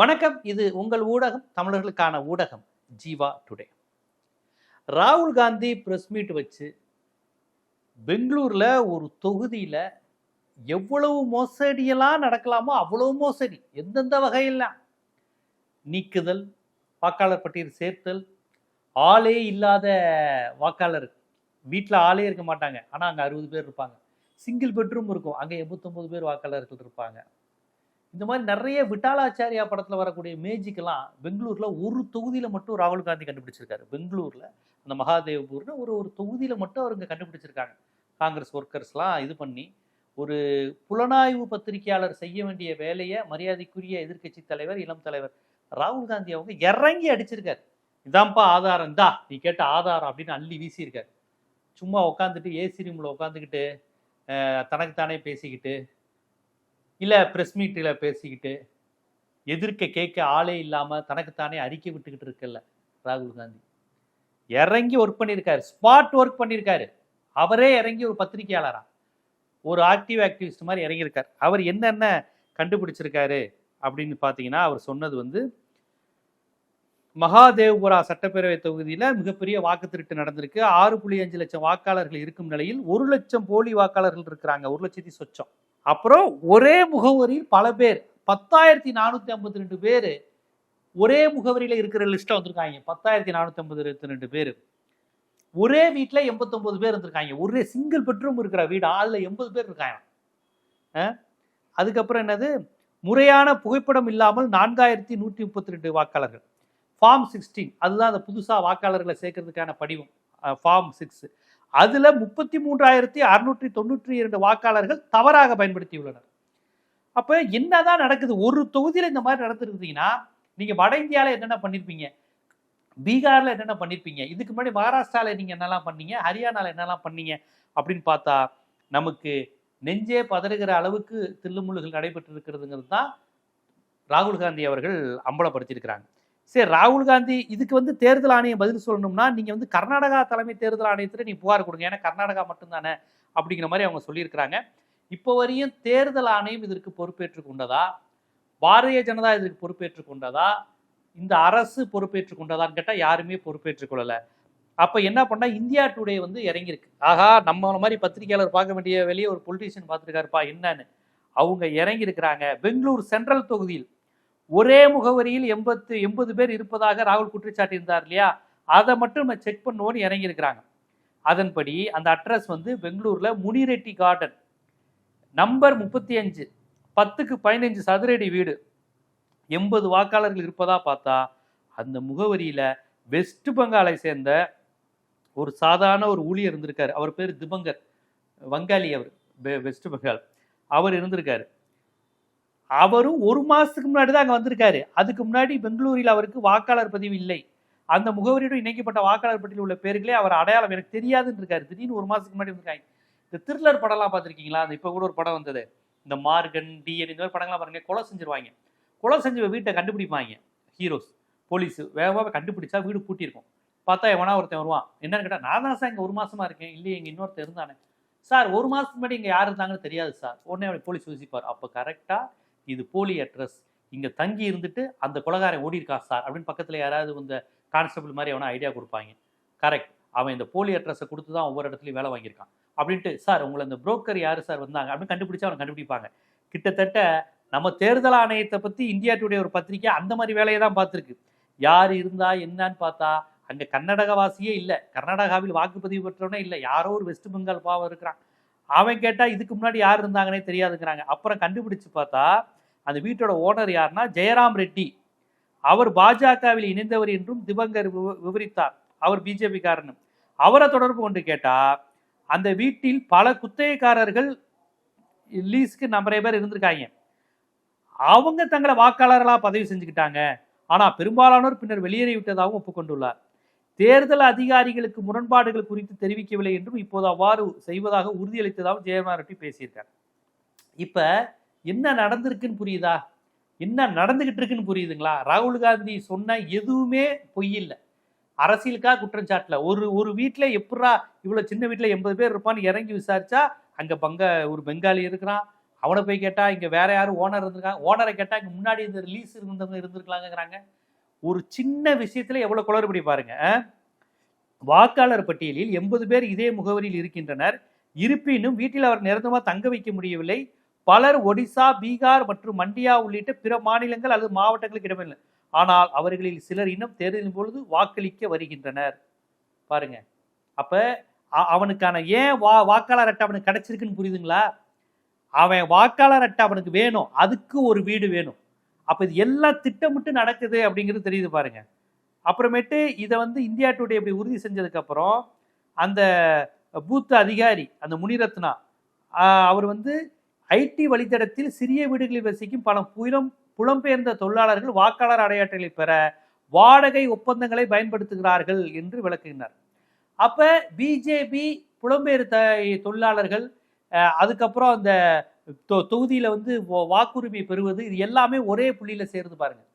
வணக்கம். இது உங்கள் ஊடகம் தமிழர்களுக்கான ஊடகம் ஜீவா டுடே. ராகுல் காந்தி பிரஸ் மீட் வச்சு பெங்களூர்ல ஒரு தொகுதியில எவ்வளவு மோசடியெல்லாம் நடக்கலாமோ அவ்வளவு மோசடி. எந்தெந்த வகையெல்லாம்? நீக்குதல் வாக்காளர் பட்டியல் சேர்த்தல் ஆளே இல்லாத வாக்காளர். வீட்டில் ஆளே இருக்க மாட்டாங்க. ஆனால் அங்கே அறுபது பேர் இருப்பாங்க. சிங்கிள் பெட்ரூம் இருக்கும். அங்கே எண்பத்தொம்பது பேர் வாக்காளர்கள் இருப்பாங்க. இந்த மாதிரி நிறைய விட்டாலாச்சாரியா படத்தில் வரக்கூடிய மேஜிக்கெல்லாம் பெங்களூரில் ஒரு தொகுதியில் மட்டும் ராகுல் காந்தி கண்டுபிடிச்சிருக்காரு. பெங்களூரில் அந்த மகாதேவ்பூர்னு ஒரு ஒரு தொகுதியில் மட்டும் அவருங்க கண்டுபிடிச்சிருக்காங்க. காங்கிரஸ் ஒர்க்கர்ஸ்லாம் இது பண்ணி ஒரு புலனாய்வு பத்திரிகையாளர் செய்ய வேண்டிய வேலையை மரியாதைக்குரிய எதிர்க்கட்சி தலைவர் இளம் தலைவர் ராகுல் காந்தி அவங்க இறங்கி அடிச்சிருக்காரு. இதான்ப்பா ஆதாரம் இந்தா நீ கேட்ட ஆதாரம் அப்படின்னு அள்ளி வீசியிருக்காரு. சும்மா உட்காந்துட்டு ஏசி ரூமில் உட்காந்துக்கிட்டு தனக்குத்தானே பேசிக்கிட்டு இல்லை ப்ரெஸ் மீட்டில் பேசிக்கிட்டு எதிர்க்க கேட்க ஆளே இல்லாமல் தனக்குத்தானே அறிக்கை விட்டுக்கிட்டு இருக்கல ராகுல் காந்தி. இறங்கி ஒர்க் பண்ணியிருக்காரு. ஸ்பாட் ஒர்க் பண்ணியிருக்காரு. அவரே இறங்கி ஒரு பத்திரிகையாளரா? ஒரு ஆக்டிவ் ஆக்டிவிஸ்ட் மாதிரி இறங்கியிருக்கார். அவர் என்னென்ன கண்டுபிடிச்சிருக்காரு அப்படின்னு பார்த்தீங்கன்னா அவர் சொன்னது வந்து மகாதேவ்புரா சட்டப்பேரவை தொகுதியில் மிகப்பெரிய வாக்கு திருட்டு நடந்திருக்கு. ஆறு புள்ளி அஞ்சு லட்சம் வாக்காளர்கள் இருக்கும் நிலையில் ஒரு லட்சம் போலி வாக்காளர்கள் இருக்கிறாங்க. ஒரு லட்சத்தி சொச்சம். அப்புறம் ஒரே முகவரியில் பல பேர் பத்தாயிரத்தி நானூற்றி ஐம்பத்தி ரெண்டு பேர் ஒரே முகவரியில் இருக்கிற லிஸ்ட்டில் வந்திருக்காங்க. பத்தாயிரத்தி நானூற்றி ஐம்பத்தி ரெண்டு பேர். ஒரே வீட்டில் எண்பத்தொம்பது பேர் இருந்திருக்காங்க ஒரே சிங்கிள் பெட்ரூம் இருக்கிற வீடு. அதில் எண்பது பேர் இருக்காங்க. அதுக்கப்புறம் என்னது? முறையான புகைப்படம் இல்லாமல் நான்காயிரத்தி நூற்றி முப்பத்தி ரெண்டு வாக்காளர்கள். ஃபார்ம் சிக்ஸ்டீன் அதுதான் அந்த புதுசாக வாக்காளர்களை சேர்க்கறதுக்கான படிவம். ஃபார்ம் சிக்ஸ் அதில் முப்பத்தி மூன்றாயிரத்தி அறுநூற்றி தொண்ணூற்றி இரண்டு வாக்காளர்கள் தவறாக பயன்படுத்தியுள்ளனர். அப்போ என்னதான் நடக்குது? ஒரு தொகுதியில் இந்த மாதிரி நடந்துருந்தீங்கன்னா நீங்கள் வட இந்தியாவில் என்னென்ன பண்ணியிருப்பீங்க பீகாரில் என்னென்ன பண்ணியிருப்பீங்க இதுக்கு முன்னாடி மகாராஷ்டிராவில் நீங்கள் என்னெல்லாம் பண்ணீங்க? ஹரியானாவில் என்னெல்லாம் பண்ணீங்க? அப்படின்னு பார்த்தா நமக்கு நெஞ்சே பதறுகிற அளவுக்கு தில்லுமுள்ளுகள் நடைபெற்று இருக்கிறதுங்கிறது தான் ராகுல் காந்தி அவர்கள் அம்பலப்படுத்தியிருக்கிறாங்க. சரி ராகுல் காந்தி இதுக்கு வந்து தேர்தல் ஆணையம் பதில் சொல்லணும்னா நீங்கள் வந்து கர்நாடகா தலைமை தேர்தல் ஆணையத்தில் நீ புகார் கொடுங்க. ஏன்னா கர்நாடகா மட்டும்தானே அப்படிங்கிற மாதிரி அவங்க சொல்லியிருக்கிறாங்க. இப்போ வரையும் தேர்தல் ஆணையம் இதற்கு பொறுப்பேற்று கொண்டதா? பாரதிய ஜனதா இதற்கு பொறுப்பேற்று கொண்டதா? இந்த அரசு பொறுப்பேற்று கொண்டதான்னு கேட்டால் யாருமே பொறுப்பேற்றுக் கொள்ளலை. அப்போ என்ன பண்ணால் இந்தியா டுடே வந்து இறங்கியிருக்கு. ஆகா நம்ம மாதிரி பத்திரிகையாளர் பார்க்க வேண்டிய வெளியே ஒரு பொலிட்டீஷியன் பார்த்துருக்காருப்பா என்னன்னு. அவங்க இறங்கியிருக்கிறாங்க. பெங்களூர் சென்ட்ரல் தொகுதியில் ஒரே முகவரியில் எண்பத்து எண்பது பேர் இருப்பதாக ராகுல் குற்றச்சாட்டு இருந்தார் இல்லையா? அதை மட்டும் நம்ம செக் பண்ணுவோன்னு இறங்கியிருக்கிறாங்க. அதன்படி அந்த அட்ரஸ் வந்து பெங்களூரில் முனிரெட்டி கார்டன் நம்பர் முப்பத்தி அஞ்சு. பத்துக்கு பதினஞ்சு சதுரடி வீடு. எண்பது வாக்காளர்கள் இருப்பதா பார்த்தா அந்த முகவரியில் வெஸ்ட் பெங்காலை சேர்ந்த ஒரு சாதாரண ஒரு ஊழியர் இருந்திருக்காரு. அவர் பேர் திபங்கர். வங்காளி அவர். வெஸ்ட் பெங்கால். அவர் இருந்திருக்காரு. அவரும் ஒரு மாசத்துக்கு முன்னாடி தான் அங்கே வந்திருக்காரு. அதுக்கு முன்னாடி பெங்களூரில் அவருக்கு வாக்காளர் பதிவு இல்லை. அந்த முகவரியோடு இணைக்கப்பட்ட வாக்காளர் பட்டியலில் உள்ள பேர்களே அவர் அடையாளம் எனக்கு தெரியாதுன்னு இருக்காரு. திடீர்னு ஒரு மாசத்துக்கு முன்னாடி வந்திருக்காங்க. இந்த திருளர் படம்லாம் பார்த்துருக்கீங்களா? அந்த இப்போ கூட ஒரு படம் வந்தது. இந்த மார்கன் டிஎன் இந்த மாதிரி படங்கள்லாம் பாருங்க. கொலை செஞ்சிருவாங்க. கொலை செஞ்ச வீட்டை கண்டுபிடிப்பாங்க. ஹீரோஸ் போலீஸ் வேகமாக கண்டுபிடிச்சா வீடு பூட்டியிருக்கும். பார்த்தா எவனா ஒருத்தன் வருவான். என்னன்னு கேட்டால் நான் தான் சார் இங்கே ஒரு மாசமா இருக்கேன். இல்லையே இங்கே இன்னொருத்தர் இருந்தானே. சார் ஒரு மாதத்துக்கு முன்னாடி இங்கே யார் இருந்தாங்கன்னு தெரியாது சார். உடனே அவரை போலீஸ் யோசிப்பார் அப்போ கரெக்டாக இது போலி அட்ரஸ் இங்கே தங்கி இருந்துட்டு அந்த கொலகாரன் ஓடி இருக்கா சார் அப்படின்னு பக்கத்தில் யாராவது இந்த கான்ஸ்டபிள் மாதிரி அவனை ஐடியா கொடுப்பாங்க. கரெக்ட் அவன் இந்த போலி அட்ரஸை கொடுத்து தான் ஒவ்வொரு இடத்துலையும் வேலை வாங்கியிருக்கான். அப்படின்ட்டு சார் உங்களை இந்த புரோக்கர் யார் சார் வந்தாங்க? அப்படின்னு கண்டுபிடிச்சா அவனை கண்டுபிடிப்பாங்க. கிட்டத்தட்ட நம்ம தேர்தல் ஆணையத்தை பற்றி இந்தியா டுடே ஒரு பத்திரிக்கை அந்த மாதிரி வேலையை தான் பார்த்துருக்கு. யார் இருந்தா என்னன்னு பார்த்தா அங்கே கர்நாடகவாசியே இல்லை. கர்நாடகாவில் வாக்குப்பதிவு பெற்றவனே இல்லை. யாரோ ஒரு வெஸ்ட் பெங்கால் பாவம் இருக்கிறான். அவன் கேட்டால் இதுக்கு முன்னாடி யார் இருந்தாங்கன்னே தெரியாதுங்கிறாங்க. அப்புறம் கண்டுபிடிச்சு பார்த்தா அந்த வீட்டோட ஓனர் யாருன்னா ஜெயராம் ரெட்டி. அவர் பாஜகவில் இணைந்தவர் என்றும் திபங்கர் விவரித்தார். அவர் பிஜேபி அவரை தொடர்பு கொண்டு கேட்டால் அந்த வீட்டில் பல குத்தகைக்காரர்கள் லீஸ்க்கு நிறைய பேர் இருந்திருக்காங்க. அவங்க தங்களை வாக்காளர்களாக பதவி செஞ்சுக்கிட்டாங்க. ஆனால் பெரும்பாலானோர் பின்னர் வெளியேறி விட்டதாகவும் ஒப்புக்கொண்டுள்ளார். தேர்தல் அதிகாரிகளுக்கு முரண்பாடுகள் குறித்து தெரிவிக்கவில்லை என்றும் இப்போது அவ்வாறு செய்வதாக உறுதியளித்ததாகவும் ஜெயலலிதா ரெட்டி பேசியிருக்கார். இப்போ என்ன நடந்திருக்குன்னு புரியுதா? என்ன நடந்துகிட்டு இருக்குன்னு புரியுதுங்களா? ராகுல் காந்தி சொன்ன எதுவுமே பொய் இல்லை. அரசியலுக்காக குற்றச்சாட்டில் ஒரு ஒரு வீட்டில் எப்படா இவ்வளோ சின்ன வீட்டில் எண்பது பேர் இருப்பான்னு இறங்கி விசாரிச்சா அங்கே பங்க ஒரு பெங்காலி இருக்கிறான். அவனை போய் கேட்டால் இங்கே வேற யாரும் ஓனர் இருந்திருக்காங்க? ஓனரை கேட்டால் இங்கே முன்னாடி இந்த ரிலீஸ் இருந்தவங்க இருந்திருக்கலாங்கிறாங்க ஒரு சின்ன விஷயத்துல எவ்வளவு குளறுபடி பாருங்க வாக்காளர் பட்டியலில் எண்பது பேர் இதே முகவரியில் இருக்கின்றனர். இருப்பினும் வீட்டில் அவர் நிரந்தரமாக தங்க வைக்க முடியவில்லை. பலர் ஒடிசா பீகார் மற்றும் மண்டியா உள்ளிட்ட பிற மாநிலங்கள் அல்லது மாவட்டங்களுக்கு இடமில்லை ஆனால் அவர்களில் சிலர் இன்னும் தேர்தலின் பொழுது வாக்களிக்க வருகின்றனர். பாருங்க. அப்ப அ- அவனுக்கான ஏன் வா வாக்காளர் அட்டை அவனுக்கு கிடைச்சிருக்குன்னு புரியுதுங்களா? அவன் வாக்காளர் அட்டை அவனுக்கு வேணும். அதுக்கு ஒரு வீடு வேணும். அப்போ இது எல்லாம் திட்டமிட்டு நடக்குது அப்படிங்கிறது தெரியுது பாருங்க. அப்புறமேட்டு இதை வந்து இந்தியா டுடே இப்படி உறுதி செஞ்சதுக்கப்புறம் அந்த பூத் அதிகாரி அந்த முனிரத்னா அவர் வந்து ஐடி வழித்தடத்தில் சிறிய வீடுகளில் வசிக்கும் பல புலம் புலம்பெயர்ந்த தொழிலாளர்கள் வாக்காளர் அடையாட்டங்களை பெற வாடகை ஒப்பந்தங்களை பயன்படுத்துகிறார்கள் என்று விளக்குகிறார் அப்போ பிஜேபி புலம்பெயர் தொழிலாளர்கள் அதுக்கப்புறம் அந்த தொகுதியில் வந்து வாக்குரிமை பெறுவது இது எல்லாமே ஒரே புள்ளியில் சேருது பாருங்கள்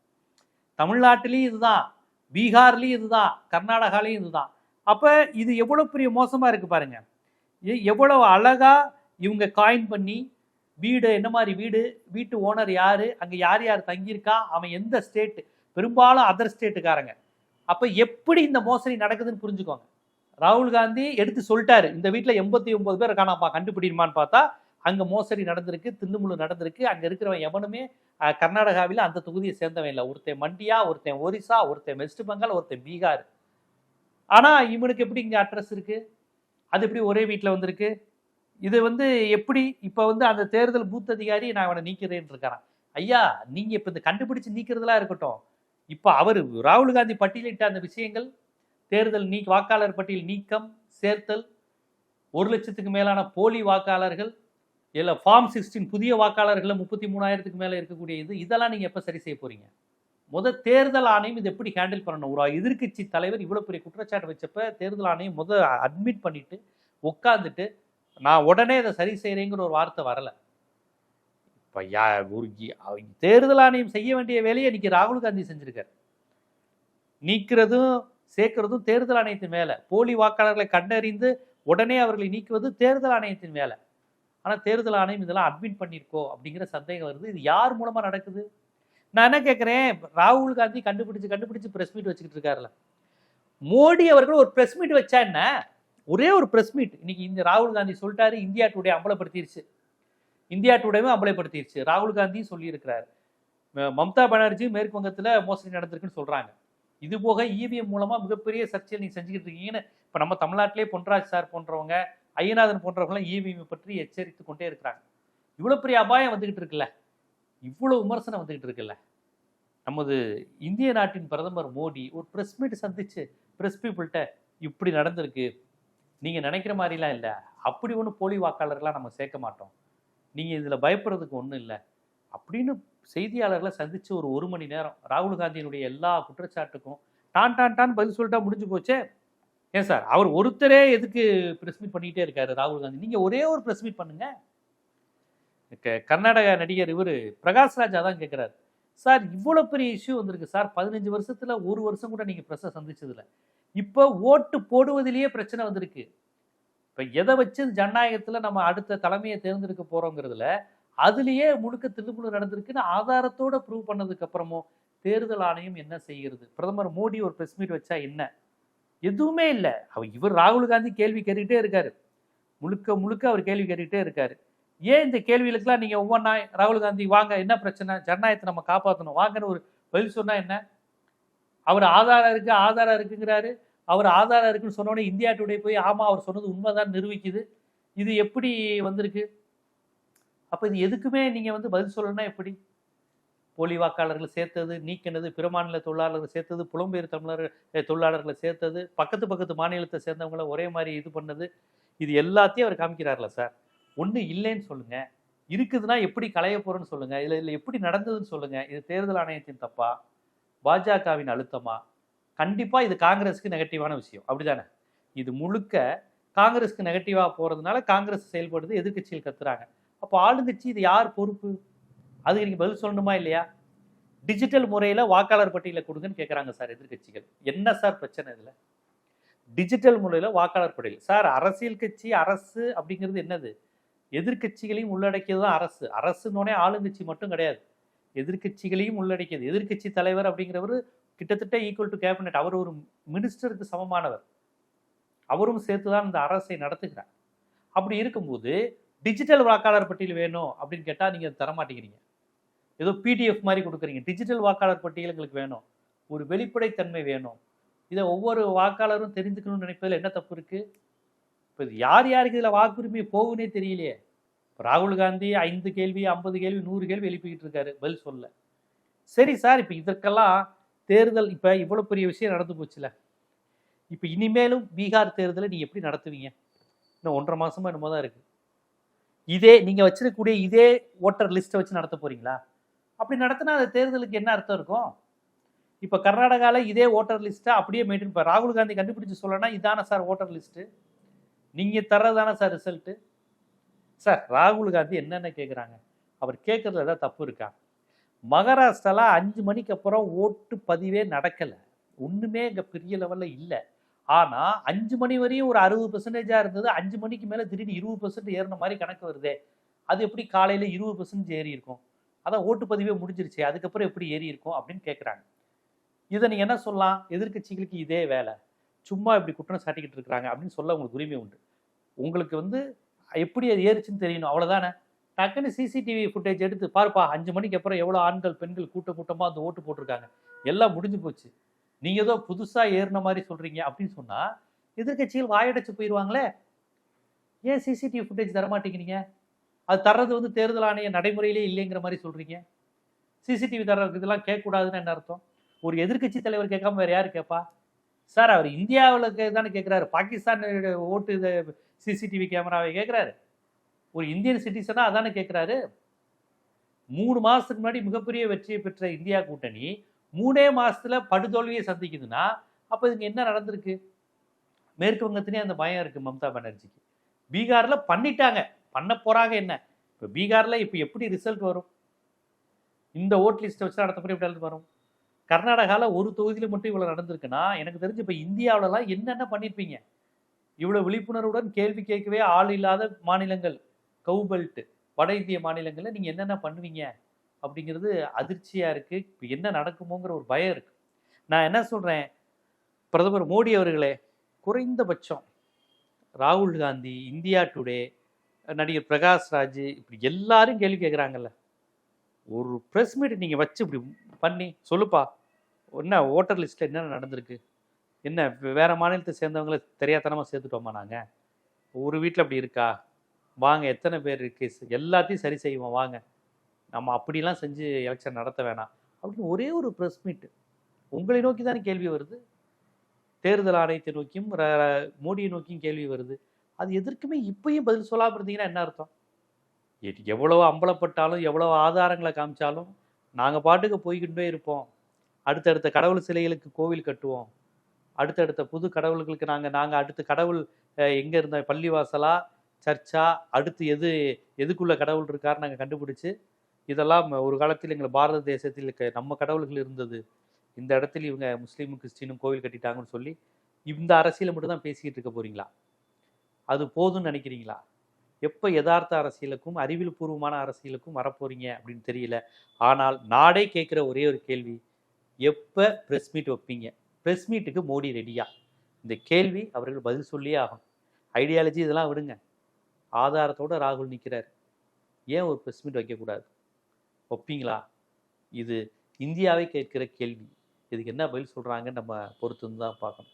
தமிழ்நாட்டிலையும் இதுதான் பீகார்லேயும் இதுதான் கர்நாடகாலையும் இதுதான். அப்போ இது எவ்வளோ பெரிய மோசமாக இருக்குது பாருங்கள் எவ்வளோ எவ்வளவு இவங்க காயின் பண்ணி வீடு என்ன மாதிரி வீடு வீட்டு ஓனர் யார் அங்கே யார் யார் தங்கியிருக்கா அவன் எந்த ஸ்டேட்டு பெரும்பாலும் அதர் ஸ்டேட்டுக்காரங்க அப்போ எப்படி இந்த மோசடி நடக்குதுன்னு புரிஞ்சுக்கோங்க. ராகுல் காந்தி எடுத்து சொல்லிட்டாரு இந்த வீட்டில் எண்பத்தி ஒன்பது பேர் இருக்கானாப்பா கண்டுபிடிமான்னு பார்த்தா அங்க மோசடி நடந்திருக்கு தில்லுமுள்ளு நடந்திருக்கு. அங்க இருக்கிறவன் எவனுமே கர்நாடகாவில் கர்நாடகாவில அந்த தொகுதியை சேர்ந்தவன் இல்லை. ஒருத்தன் மண்டியா ஒருத்தன் ஒரிசா ஒருத்தன் வெஸ்ட் பெங்கால் ஒருத்தன் பீகார். ஆனா இவனுக்கு எப்படி இங்க அட்ரஸ் இருக்கு? அது எப்படி ஒரே வீட்டில் வந்திருக்கு? இது வந்து எப்படி இப்போ வந்து அந்த தேர்தல் பூத் அதிகாரி நான் அவனை நீக்கிறேன்னு இருக்கிறான் ஐயா நீங்க இப்ப இந்த கண்டுபிடிச்சு நீக்கிறதுலாம் இருக்கட்டும். இப்போ அவர் ராகுல் காந்தி பட்டியலிட்ட அந்த விஷயங்கள் தேர்தல் நீ வாக்காளர் பட்டியல் நீக்கம் சேர்த்தல் ஒரு லட்சத்துக்கு மேலான போலி வாக்காளர்கள் இல்லை ஃபார்ம் சிக்ஸ்டீன் புதிய வாக்காளர்கள் முப்பத்தி மூணாயிரத்துக்கு மேலே இருக்கக்கூடிய இது இதெல்லாம் நீங்கள் எப்போ சரி செய்ய போகிறீங்க முத தேர்தல் ஆணையம் இது எப்படி ஹேண்டில் பண்ணணும்? ஒரு எதிர்க்கட்சி தலைவர் இவ்வளோ பெரிய குற்றச்சாட்டு வச்சப்ப தேர்தல் ஆணையம் முத அட்மிட் பண்ணிட்டு உட்காந்துட்டு நான் உடனே இதை சரி செய்கிறேங்கிற ஒரு வார்த்தை வரலை. இப்போ யா ஒரு தேர்தல் ஆணையம் செய்ய வேண்டிய வேலையை இன்னைக்கு ராகுல் காந்தி செஞ்சுருக்கார். நீக்கிறதும் சேர்க்கிறதும் தேர்தல் ஆணையத்தின் மேலே. போலி வாக்காளர்களை கண்டறிந்து உடனே அவர்களை நீக்குவது தேர்தல் ஆணையத்தின் வேலை ஆனால் தேர்தல் ஆணையம் இதெல்லாம் அட்மிட் பண்ணியிருக்கோ அப்படிங்கிற சந்தேகம் வருது. இது யார் மூலமாக நடக்குது? நான் என்ன கேட்குறேன் ராகுல் காந்தி கண்டுபிடிச்சு கண்டுபிடிச்சு ப்ரெஸ் மீட் வச்சுக்கிட்டு இருக்காருல. மோடி அவர்கள் ஒரு ப்ரெஸ் மீட் வச்சா என்ன? ஒரே ஒரு ப்ரெஸ் மீட் இன்னைக்கு இந்த ராகுல் காந்தி சொல்லிட்டாரு இந்தியா டுடே அம்பலப்படுத்திருச்சு. இந்தியா டுடேவும் அம்பலப்படுத்திருச்சு. ராகுல் காந்தியும் சொல்லியிருக்கிறாரு. மம்தா பானர்ஜி மேற்கு வங்கத்தில் மோசடி நடந்திருக்குன்னு சொல்கிறாங்க இது போக இவிஎம் மூலமாக மிகப்பெரிய சர்ச்சையை நீங்கள் செஞ்சுக்கிட்டு இருக்கீங்கன்னு. இப்போ நம்ம தமிழ்நாட்டிலே பொன்ராஜ் சார் போன்றவங்க ஐயநாதன் போன்றவர்களும் இவிஎம் பற்றி எச்சரித்து கொண்டே இருக்கிறாங்க. இவ்வளோ பெரிய அபாயம் வந்துகிட்டு இருக்குல்ல? இவ்வளோ விமர்சனம் வந்துகிட்டு இருக்குல்ல? நமது இந்திய நாட்டின் பிரதமர் மோடி ஒரு ப்ரெஸ் மீட் சந்திச்சு ப்ரெஸ் பீப்புள்கிட்ட இப்படி நடந்திருக்கு. நீங்கள் நினைக்கிற மாதிரிலாம் இல்லை. அப்படி ஒன்றும் போலி வாக்காளர்லாம் நம்ம சேர்க்க மாட்டோம். நீங்கள் இதில் பயப்படுறதுக்கு ஒன்றும் இல்லை. அப்படின்னு செய்தியாளர்களை சந்தித்து ஒரு ஒரு மணி நேரம். ராகுல் காந்தியினுடைய எல்லா குற்றச்சாட்டுக்கும் டான் டான் டான் பதில் சொல்லிட்டா முடிஞ்சு போச்சே? ஏன் சார்? அவர் ஒருத்தரே எதுக்கு ப்ரெஸ் மீட் பண்ணிக்கிட்டே இருக்காரு ராகுல் காந்தி? நீங்கள் ஒரே ஒரு ப்ரெஸ் மீட் பண்ணுங்க. க- கர்நாடக நடிகர் இவர் பிரகாஷ் ராஜா தான் கேட்குறாரு சார் இவ்வளோ பெரிய இஷ்யூ வந்திருக்கு. சார் பதினஞ்சு வருஷத்தில் ஒரு வருஷம் கூட நீங்கள் ப்ரெஸ்ஸை சந்திச்சதில்ல. இப்போ ஓட்டு போடுவதிலேயே பிரச்சனை வந்திருக்கு. இப்போ எதை வச்சு ஜனநாயகத்தில் நம்ம அடுத்த தலைமையை தேர்ந்தெடுக்க போகிறோங்கிறதுல அதுலேயே முழுக்க தில்லுமுழு நடந்திருக்குன்னு ஆதாரத்தோட ப்ரூவ் பண்ணதுக்கு அப்புறமும் தேர்தல் ஆணையம் என்ன செய்கிறது? பிரதமர் மோடி ஒரு ப்ரெஸ் மீட் வச்சா என்ன? எதுவுமே இல்லை. அவர் இவர் ராகுல் காந்தி கேள்வி கேட்டுக்கிட்டே இருக்காரு. முழுக்க முழுக்க அவர் கேள்வி கேட்டுக்கிட்டே இருக்காரு. ஏன் இந்த கேள்விகளுக்கெல்லாம் நீங்கள் ஒவ்வொன்றா ராகுல் காந்தி வாங்க என்ன பிரச்சனை? ஜனநாயகத்தை நம்ம காப்பாற்றணும் வாங்கன்னு ஒரு பதில் சொன்னால் என்ன? அவர் ஆதாரம் இருக்கு ஆதாரம் இருக்குங்கிறாரு. அவர் ஆதாரம் இருக்குன்னு சொன்னோடனே இந்தியா டுடே போய் ஆமாம் அவர் சொன்னது உண்மைதான் நிரூபிக்குது. இது எப்படி வந்திருக்கு? அப்போ இது எதுக்குமே நீங்கள் வந்து பதில் சொல்லணும்னா எப்படி? போலி வாக்காளர்களை சேர்த்தது நீக்கினது பிற மாநில தொழிலாளர்களை சேர்த்தது புலம்பெயர் தமிழர் தொழிலாளர்களை சேர்த்தது பக்கத்து பக்கத்து மாநிலத்தை சேர்ந்தவங்கள ஒரே மாதிரி இது பண்ணது. இது எல்லாத்தையும் அவர் காமிக்கிறார்ல சார். ஒன்று இல்லைன்னு சொல்லுங்கள் இருக்குதுன்னா எப்படி களைய போகிறோன்னு சொல்லுங்கள் இல்லை இல்லை எப்படி நடந்ததுன்னு சொல்லுங்கள் இது தேர்தல் ஆணையத்தின் தப்பா? பாஜகவின் அழுத்தமா? கண்டிப்பாக இது காங்கிரஸுக்கு நெகட்டிவான விஷயம். அப்படிதானே? இது முழுக்க காங்கிரஸுக்கு நெகட்டிவாக போகிறதுனால காங்கிரஸ் செயல்படுது எதிர்கட்சியில் கத்துறாங்க. அப்போ ஆளுங்கட்சி இது யார் பொறுப்பு? அதுக்கு நீங்கள் பதில் சொல்லணுமா இல்லையா? டிஜிட்டல் முறையில் வாக்காளர் பட்டியலை கொடுங்கன்னு கேட்குறாங்க சார் எதிர்க்கட்சிகள். என்ன சார் பிரச்சனை இதில்? டிஜிட்டல் முறையில் வாக்காளர் பட்டியல். சார் அரசியல் கட்சி அரசு அப்படிங்கிறது என்னது? எதிர்க்கட்சிகளையும் உள்ளடக்கியது தான் அரசு. அரசுன்னொடனே ஆளுங்கட்சி மட்டும் கிடையாது. எதிர்க்கட்சிகளையும் உள்ளடக்கியது. எதிர்க்கட்சி தலைவர் அப்படிங்கிறவர் கிட்டத்தட்ட ஈக்குவல் டு கேபினட் அவர் ஒரு மினிஸ்டருக்கு சமமானவர். அவரும் சேர்த்து தான் இந்த அரசை நடத்துகிறார். அப்படி இருக்கும்போது டிஜிட்டல் வாக்காளர் பட்டியல் வேணும் அப்படின்னு கேட்டால் நீங்கள் தர மாட்டேங்கிறீங்க ஏதோ பிடிஎஃப் மாதிரி கொடுக்குறீங்க. டிஜிட்டல் வாக்காளர் பட்டியல் எங்களுக்கு வேணும். ஒரு வெளிப்படைத்தன்மை வேணும். இதை ஒவ்வொரு வாக்காளரும் தெரிஞ்சுக்கணும்னு நினைப்பதில் என்ன தப்பு இருக்குது இப்போ இது யார் யாருக்கு இதில் வாக்குரிமை போகுன்னே தெரியலையே. இப்போ ராகுல் காந்தி ஐந்து கேள்வி ஐம்பது கேள்வி நூறு கேள்வி எழுப்பிக்கிட்டு இருக்காரு. பதில் சொல்ல. சரி சார் இப்போ இதற்கெல்லாம் தேர்தல் இப்போ இவ்வளோ பெரிய விஷயம் நடந்து போச்சுல. இப்போ இனிமேலும் பீகார் தேர்தலை நீங்கள் எப்படி நடத்துவீங்க? இன்னும் ஒன்றரை மாதமாக என்னமோ தான் இருக்குது இதே நீங்கள் வச்சிருக்கக்கூடிய இதே ஓட்டர் லிஸ்ட்டை வச்சு நடத்த போகிறீங்களா அப்படி நடத்தினா அந்த தேர்தலுக்கு என்ன அர்த்தம் இருக்கும்? இப்போ கர்நாடகாவில் இதே ஓட்டர் லிஸ்ட்டை அப்படியே மெயின்டைன் இப்போ ராகுல் காந்தி கண்டுபிடிச்சு சொல்லனா இதானே சார் ஓட்டர் லிஸ்ட்டு நீங்கள் தர்றதானே சார் ரிசல்ட்டு சார் ராகுல் காந்தி என்னென்ன கேட்குறாங்க அவர் கேட்குறதுல ஏதாவது தப்பு இருக்கா? மகாராஷ்டிராவில் அஞ்சு மணிக்கு அப்புறம் ஓட்டு பதிவே நடக்கலை. ஒன்றுமே இங்கே பெரிய லெவலில் இல்லை. ஆனால் அஞ்சு மணி வரையும் ஒரு அறுபது பெர்சன்டேஜாக இருந்தது. அஞ்சு மணிக்கு மேலே திடீர்னு இருபது பெர்சன்ட் ஏறின மாதிரி கணக்கு வருதே. அது எப்படி காலையில் இருபது பெர்சன்ட் ஏறி இருக்கும்? அதான் ஓட்டுப்பதிவே முடிஞ்சிருச்சு அதுக்கப்புறம் எப்படி ஏறி இருக்கும் அப்படின்னு கேட்குறாங்க இதை நீங்கள் என்ன சொல்லலாம்? எதிர்க்கட்சிகளுக்கு இதே வேலை. சும்மா இப்படி குற்றம் சாட்டிக்கிட்டு இருக்கிறாங்க அப்படின்னு சொல்ல உங்களுக்கு உரிமை உண்டு. உங்களுக்கு வந்து எப்படி அது ஏறுச்சுன்னு தெரியணும். அவ்வளோதானே டக்குன்னு சிசிடிவி ஃபுட்டேஜ் எடுத்து பாருப்பா அஞ்சு மணிக்கு அப்புறம் எவ்வளோ ஆண்கள் பெண்கள் கூட்ட கூட்டமாக அந்த ஓட்டு போட்டிருக்காங்க. எல்லாம் முடிஞ்சு போச்சு. நீங்கள் ஏதோ புதுசாக ஏறின மாதிரி சொல்கிறீங்க அப்படின்னு சொன்னால் எதிர்க்கட்சிகள் வாயடைச்சு போயிடுவாங்களே ஏன் சிசிடிவி ஃபுட்டேஜ் தர மாட்டேங்கிறீங்க அது தர்றது வந்து தேர்தல் ஆணைய நடைமுறையிலே இல்லைங்கிற மாதிரி சொல்கிறீங்க சிசிடிவி தர்றதுக்கு இதெல்லாம் கேட்கக்கூடாதுன்னு என்ன அர்த்தம்? ஒரு எதிர்க்கட்சி தலைவர் கேட்காம வேறு யார் கேட்பா சார் அவர் இந்தியாவில் தானே கேட்குறாரு பாகிஸ்தான் ஓட்டு இதை சிசிடிவி கேமராவை கேட்குறாரு ஒரு இந்தியன் சிட்டிசனாக அதானே கேட்குறாரு மூணு மாதத்துக்கு முன்னாடி மிகப்பெரிய வெற்றியை பெற்ற இந்தியா கூட்டணி மூணே மாதத்தில் படுதோல்வியை சந்திக்குதுன்னா அப்போ இதுக்கு என்ன நடந்திருக்கு? மேற்கு வங்கத்திலே அந்த பயம் இருக்குது மம்தா பானர்ஜிக்கு. பீகாரில் பண்ணிட்டாங்க. பண்ண போகிறாங்க என்ன? இப்போ பீகாரில் இப்போ எப்படி ரிசல்ட் வரும்? இந்த ஓட் லிஸ்ட்டை வச்சு நடத்தப்படி எப்படி வரும்? கர்நாடகாவில் ஒரு தொகுதியில் மட்டும் இவ்வளோ நடந்திருக்குன்னா எனக்கு தெரிஞ்சு இப்போ இந்தியாவிலலாம் என்னென்ன பண்ணியிருப்பீங்க இவ்வளோ விழிப்புணர்வுடன் கேள்வி கேட்கவே ஆள் இல்லாத மாநிலங்கள் கவுபெல்ட் வட இந்திய மாநிலங்களில் நீங்கள் என்னென்ன பண்ணுவீங்க? அப்படிங்கிறது அதிர்ச்சியாக இருக்குது இப்போ என்ன நடக்குமோங்கிற ஒரு பயம் இருக்குது நான் என்ன சொல்கிறேன் பிரதமர் மோடி அவர்களே குறைந்தபட்சம் ராகுல் காந்தி இந்தியா டுடே நடிகர் பிரகாஷ் ராஜ் இப்படி எல்லாரும் கேள்வி கேட்குறாங்கல்ல ஒரு ப்ரெஸ் மீட் நீங்கள் வச்சு இப்படி பண்ணி சொல்லுப்பா. என்ன ஓட்டர் லிஸ்ட்டில் என்னென்ன நடந்திருக்கு? என்ன வேறு மாநிலத்தை சேர்ந்தவங்கள தெரியாதனமாக சேர்த்துட்டோமா நாங்கள் ஒரு வீட்டில் அப்படி இருக்கா? வாங்க எத்தனை பேர் இருக்கு? எல்லாத்தையும் சரி செய்வோம் வாங்க. நம்ம அப்படிலாம் செஞ்சு எலெக்ஷன் நடத்த வேணாம். அப்படின்னு ஒரே ஒரு ப்ரெஸ் மீட்டு உங்களை நோக்கி தானே கேள்வி வருது? தேர்தல் ஆணையத்தை நோக்கியும் மோடியை நோக்கியும் கேள்வி வருது. அது எதற்குமே இப்பயும் பதில் சொல்லாமல் இருந்தீங்கன்னா என்ன அர்த்தம்? எவ்வளோ அம்பலப்பட்டாலும் எவ்வளோ ஆதாரங்களை காமிச்சாலும் நாங்கள் பாட்டுக்கு போய்கிட்டே இருப்போம். அடுத்தடுத்த கடவுள் சிலைகளுக்கு கோவில் கட்டுவோம். அடுத்தடுத்த புது கடவுள்களுக்கு நாங்கள் நாங்கள் அடுத்த கடவுள் எங்கே இருந்த பள்ளிவாசலா சர்ச்சா அடுத்து எது எதுக்குள்ள கடவுள் இருக்கார் நாங்கள் கண்டுபிடிச்சி இதெல்லாம் ஒரு காலத்தில் எங்கள் பாரத தேசத்தில் நம்ம கடவுள்கள் இருந்தது. இந்த இடத்துல இவங்க முஸ்லீமும் கிறிஸ்டினும் கோவில் கட்டிட்டாங்கன்னு சொல்லி இந்த அரசியலை மட்டும் தான் பேசிக்கிட்டு இருக்க போறீங்களா? அது போதும்னு நினைக்கிறீங்களா? எப்போ யதார்த்த அரசியலுக்கும் அறிவியல் பூர்வமான அரசியலுக்கும் வரப்போறீங்க அப்படின்னு தெரியல. ஆனால் நாடே கேட்குற ஒரே ஒரு கேள்வி எப்போ ப்ரெஸ் மீட் வைப்பீங்க? ப்ரெஸ் மீட்டுக்கு மோடி ரெடியா இந்த கேள்வி அவர்கள் பதில் சொல்லியே ஆகும் ஐடியாலஜி இதெல்லாம் விடுங்க. ஆதாரத்தோடு ராகுல் நிற்கிறார் ஏன் ஒரு ப்ரெஸ் மீட் வைக்கக்கூடாது? வைப்பீங்களா? இது இந்தியாவை கேட்கிற கேள்வி. இதுக்கு என்ன பதில் சொல்கிறாங்கன்னு நம்ம பொறுத்து தான் பார்க்கணும்.